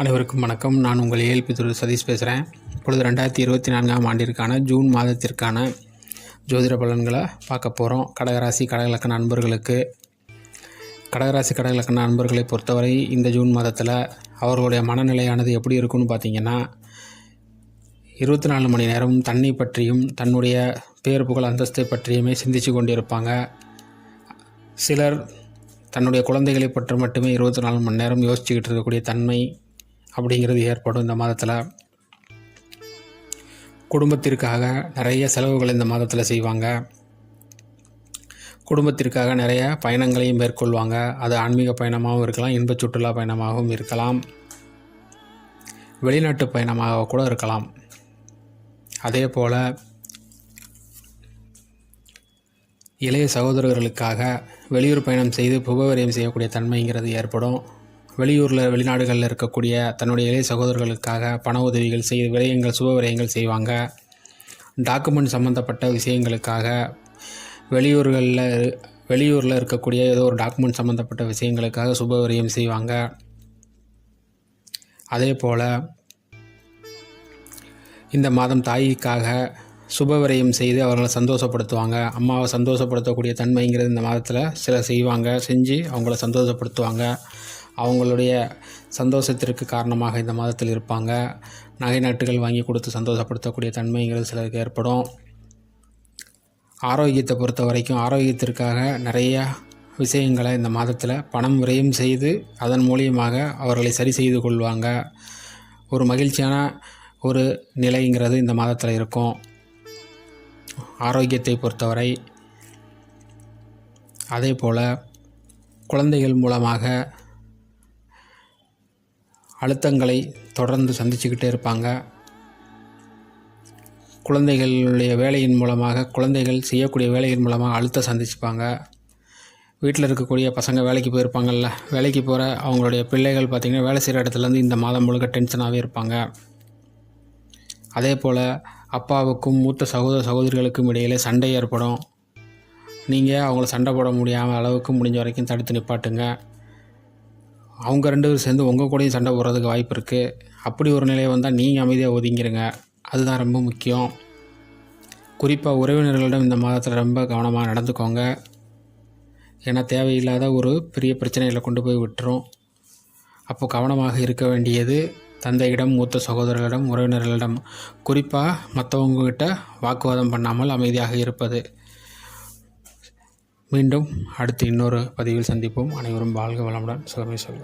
அனைவருக்கும் வணக்கம். நான் உங்கள் ஏஎல்பி துறை சதீஷ் பேசுகிறேன் இப்பொழுது ரெண்டாயிரத்தி இருபத்தி நான்காம் ஆண்டிற்கான ஜூன் மாதத்திற்கான ஜோதிட பலன்களை பார்க்க போகிறோம் கடகராசி கடகலக்கண நண்பர்களுக்கு கடகராசி கடகலக்கண நண்பர்களை பொறுத்தவரை இந்த ஜூன் மாதத்தில் அவர்களுடைய மனநிலையானது எப்படி இருக்கும்னு பார்த்தீங்கன்னா இருபத்தி நாலு மணி நேரம் தண்ணி பற்றியும் தன்னுடைய பேர் புகழ் அந்தஸ்தை பற்றியுமே சிந்தித்து கொண்டிருப்பாங்க. சிலர் தன்னுடைய குழந்தைகளை பற்றி மட்டுமே இருபத்தி நாலு மணி நேரம் யோசிச்சுக்கிட்டு இருக்கக்கூடிய தன்மை அப்படிங்கிறது ஏற்படும் இந்த மாதத்தில். குடும்பத்திற்காக நிறைய செலவுகள் இந்த மாதத்தில் செய்வாங்க. குடும்பத்திற்காக நிறைய பயணங்களையும் மேற்கொள்வாங்க. அது ஆன்மீக பயணமாகவும் இருக்கலாம் இன்ப சுற்றுலா பயணமாகவும் இருக்கலாம். வெளிநாட்டு பயணமாக கூட இருக்கலாம். அதே போல் இளைய சகோதரர்களுக்காக வெளியூர் பயணம் செய்து புகவரியம் செய்யக்கூடிய தன்மைங்கிறது ஏற்படும். வெளியூரில் வெளிநாடுகளில் இருக்கக்கூடிய தன்னுடைய இளைய சகோதரர்களுக்காக பண உதவிகள் செய் விரயங்கள் சுப விரயங்கள் செய்வாங்க. டாக்குமெண்ட் சம்மந்தப்பட்ட விஷயங்களுக்காக வெளியூர்களில் வெளியூரில் இருக்கக்கூடிய ஏதோ ஒரு டாக்குமெண்ட் சம்மந்தப்பட்ட விஷயங்களுக்காக சுப விரயம் செய்வாங்க. அதே போல் இந்த மாதம் தாய்க்காக சுப விரயம் செய்து அவர்களை சந்தோஷப்படுத்துவாங்க. அம்மாவை சந்தோஷப்படுத்தக்கூடிய தன்மைங்கிறது இந்த மாதத்தில் சில செய்வாங்க. செஞ்சு அவங்கள சந்தோஷப்படுத்துவாங்க. அவங்களுடைய சந்தோஷத்திற்கு காரணமாக இந்த மாதத்தில் இருப்பாங்க. நகை நாட்டுகள் வாங்கி கொடுத்து சந்தோஷப்படுத்தக்கூடிய தன்மைங்கிறது சிலருக்கு ஏற்படும். ஆரோக்கியத்தை பொறுத்த வரைக்கும் ஆரோக்கியத்திற்காக நிறைய விஷயங்களை இந்த மாதத்தில் பணம் விரயம் செய்து அதன் மூலியமாக அவர்களை சரி செய்து கொள்வாங்க. ஒரு மகிழ்ச்சியான ஒரு நிலைங்கிறது இந்த மாதத்தில் இருக்கும். ஆரோக்கியத்தை பொறுத்தவரை அதே போல் குழந்தைகள் மூலமாக அழுத்தங்களை தொடர்ந்து சந்திச்சுக்கிட்டே இருப்பாங்க. குழந்தைகளுடைய வேலையின் மூலமாக குழந்தைகள் செய்யக்கூடிய வேலையின் மூலமாக அழுத்தம் சந்திச்சுப்பாங்க. வீட்டில் இருக்கக்கூடிய பசங்க வேலைக்கு போயிருப்பாங்கள்ல வேலைக்கு போகிற அவங்களுடைய பிள்ளைகள் பார்த்திங்கன்னா வேலை செய்கிற இடத்துலேருந்து இந்த மாதம் முழுக்க டென்ஷனாகவே இருப்பாங்க. அதே போல் அப்பாவுக்கும் மூத்த சகோதர சகோதரிகளுக்கும் இடையிலே சண்டை ஏற்படும். நீங்கள் அவங்கள சண்டை போட முடியாமல் அளவுக்கு முடிஞ்ச வரைக்கும் தடுத்து நிப்பாட்டுங்க. அவங்க ரெண்டு பேரும் சேர்ந்து உங்கள் கூடயும் சண்டை போடுறதுக்கு வாய்ப்பு இருக்குது அப்படி ஒரு நிலை வந்தால் நீங்கள் அமைதியாக ஒதுங்கிடுங்க அதுதான் ரொம்ப முக்கியம். குறிப்பாக உறவினர்களிடம் இந்த மாதத்தில் ரொம்ப கவனமாக நடந்துக்கோங்க. ஏன்னா தேவையில்லாத ஒரு பெரிய பிரச்சனைகளை கொண்டு போய் விட்டுரும். அப்போ கவனமாக இருக்க வேண்டியது தந்தையிடம் மூத்த சகோதரர்களிடம் உறவினர்களிடம். குறிப்பாக மற்றவங்கக்கிட்ட வாக்குவாதம் பண்ணாமல் அமைதியாக இருப்பது. மீண்டும் அடுத்து இன்னொரு பதிவில் சந்திப்போம். அனைவரும் வாழ்க வளமுடன். சுகமே சொல்லும்